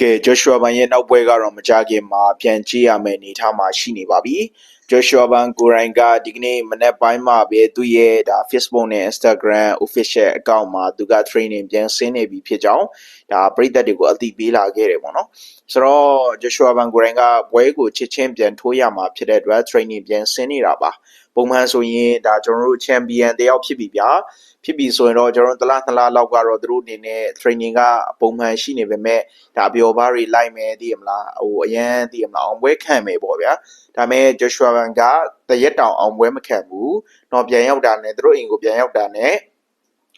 ကဲ Joshua ဘန်ရဲ့နောက်ပွဲကတော့မကြခင်မှာပြန်ကြည့်ရမယ့်အနေအထားမှာရှိနေပါပြီ။ Joshua ဘန်ကိုရိုင်းကဒီကနေ့မနေ့ပိုင်းမှာပဲသူ့ရဲ့ဒါ Facebook နဲ့ Instagram official account မှာသူက training ပြန်ဆင်းနေပြီဖြစ်ကြောင်းဒါပရိသတ်တွေကိုအသိပေးလာခဲ့တယ်ပေါ့နော်။ဆိုတော့ Joshua ဘန်ကိုရိုင်းကပွဲကိုချစ်ချင်းပြန်ထိုးရမှာဖြစ်တဲ့အတွက် training ပြန်ဆင်းနေတာပါ။ ပုံမှန်ဆိုရင်ဒါကျွန်တော်တို့ champion တယောက်ဖြစ်ပြီဗျာ။ဖြစ်ပြီဆိုရင်တော့ကျွန်တော်တို့တစ်လားနှစ်လားလောက်ကတော့သူတို့အနေနဲ့ training ကပုံမှန်ရှိနေပေမဲ့ဒါပျော်ပါးတွေလိုက်မယ်သိရမလားဟိုအရန်သိရမလားအောင်ပွဲခံမယ်ပေါ့ဗျာဒါပေမဲ့ Joshua ဘန်ကတရက်တောင်အောင်ပွဲမခံဘူးတော့ပြန်ရောက်တာနဲ့သူတို့အိမ်ကိုပြန်ရောက်တာနဲ့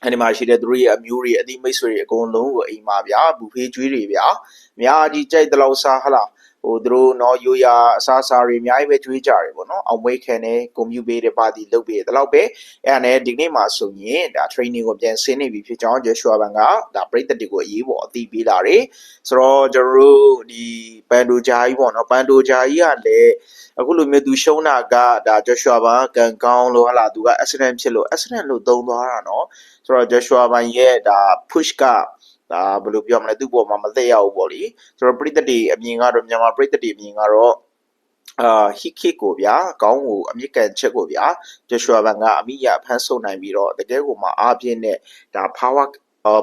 အဲဒီမှာရှိတဲ့သူတို့ရဲ့အမျိုးတွေအသီးမိတ်ဆွေတွေအကုန်လုံးကိုအိမ်မှာဗျာဘူဖေးကျွေးတွေဗျာအများကြီးကြိုက်တဲ့လောက်စားဟလား ဟိုသူတို့တော့ရိုးရာအစားအစာတွေအများကြီးပဲကျွေးကြတယ်ပေါ့နော်အောင်ပွဲခံတယ်ကွန်ပျူပေးတယ်ပါတီလုပ်ပေးတယ်ဒါတော့ပဲအဲ့ဒါနဲ့ဒီနေ့မှာဆိုရင်ဒါ training ကိုပြန်ဆင်းနေပြီဖြစ်ကြောင်း Joshua ဘန်ကဒါပရိသတ်တွေကိုအရေးပေါ်အသိပေးလာတယ်ဆိုတော့ကျွန်တော်တို့ဒီပန်ဒိုဂျာကြီးပေါ့နော်ပန်ဒိုဂျာကြီးကလည်းအခုလိုမျိုးသူရှုံးတာကဒါ Joshua ဘန်ကံကောင်းလို့ဟလာသူက accident ဖြစ်လို့ accident လို့သုံးသွားတာနော်ဆိုတော့ Joshua ဘန်ရဲ့ဒါ push က ဒါဘယ်လိုပြောမလဲသူ့ပေါ်မှာမသက်ရောက်ဘူးပေါ့လေဆိုတော့ပရိသတ်တွေအမြင်ကတော့မြန်မာပရိသတ်တွေအမြင်ကတော့အာဟိခိကိုဗျာကောင်းကိုအမြင့်ကန်ချက်ကိုဗျာ Joshua ဘန်ကအမိရဖမ်းဆုပ်နိုင်ပြီးတော့တကယ်ကိုမှအားပြင်းတဲ့ဒါ power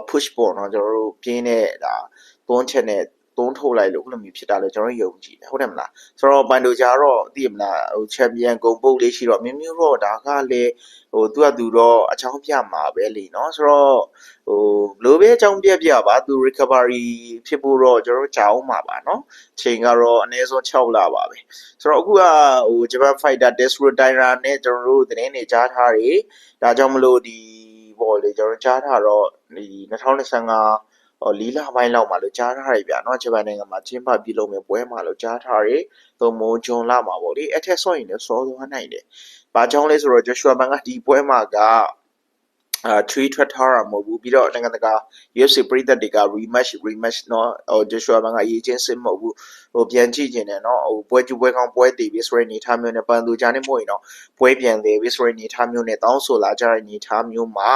push ပေါ့နော်ကျွန်တော်တို့ပြင်းတဲ့ဒါသွန်းချက်နဲ့ သုံးထုတ်လိုက်လို့ခုလိုမျိုးဖြစ်တာလေကျွန်တော်ယုံကြည်တယ်ဟုတ်တယ်မလားဆိုတော့ပန်ဒိုဂျာတော့သိရမလားဟိုချန်ပီယံဂုံပုတ်လေးရှိတော့မျိုးမျိုးတော့ဒါကလေဟိုသူကသူတော့အချောင်းပြမှာပဲလေနော်ဆိုတော့ဟိုဘလိုပဲအချောင်းပြပြပါသူ recovery ဖြစ်ဖို့တော့ကျွန်တော်ကြာအောင်မှာပါနော်ချိန်ကတော့အနည်းဆုံး6လပါပဲဆိုတော့အခုကဟို Japan Fighter Test Retire နဲ့ကျွန်တော်တို့သတင်းတွေကြားထားတယ်ဒါကြောင့်မလို့ဒီပေါ့လေကျွန်တော်ကြားထားတော့ဒီ2025ဟော လီလာပိုင်းလောက်မှာလို့ကြားထားရဗျာเนาะဂျပန်နိုင်ငံမှာချင်းပပြုလုပ်မဲ့ပွဲမှာလို့ကြားထားတယ်သုံးမိုးဂျွန်လာမှာပေါ့လေအထက်ဆော့ရင်လည်းစောသွားနိုင်တယ်။ဘာကြောင့်လဲဆိုတော့ Joshua Ban ကဒီပွဲမှာကအာ tree ထွက်ထားတာမဟုတ်ဘူးပြီးတော့နိုင်ငံတကာ UFC ပြည်သက်တွေက rematch rematch เนาะဟို Joshua Ban ကအရေးချင်းစစ်မဟုတ်ဘူးဟိုပြန်ကြည့်ခြင်းနဲ့เนาะဟိုပွဲကျပွဲကောင်းပွဲတည်ပြီးဆိုတဲ့အနေထားမျိုးနဲ့ပန်သူဂျာနဲ့မဟုတ်ရင်တော့ပွဲပြန်တယ်ပြီးဆိုတဲ့အနေထားမျိုးနဲ့တောင်းဆိုလာကြတဲ့အနေထားမျိုးမှာ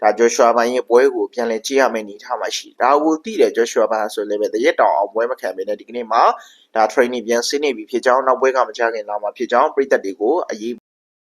ဒါ Joshua ဘန်ရဲ့ပွဲကိုပြန်လည်ကြည့်ရမယ့်အနေအထားမှာရှိဒါကိုသိတယ် Joshua ဘန်ဆိုလည်းပဲတရက်တောင်အောင်ပွဲမခံဘဲနဲ့ဒီကနေ့မှာဒါ training ပြန်ဆင်းနေပြီဖြစ်ကြောင်းနောက်ပွဲကမချခင်လာမှာဖြစ်ကြောင်းပြည်သက်တွေကိုအရေး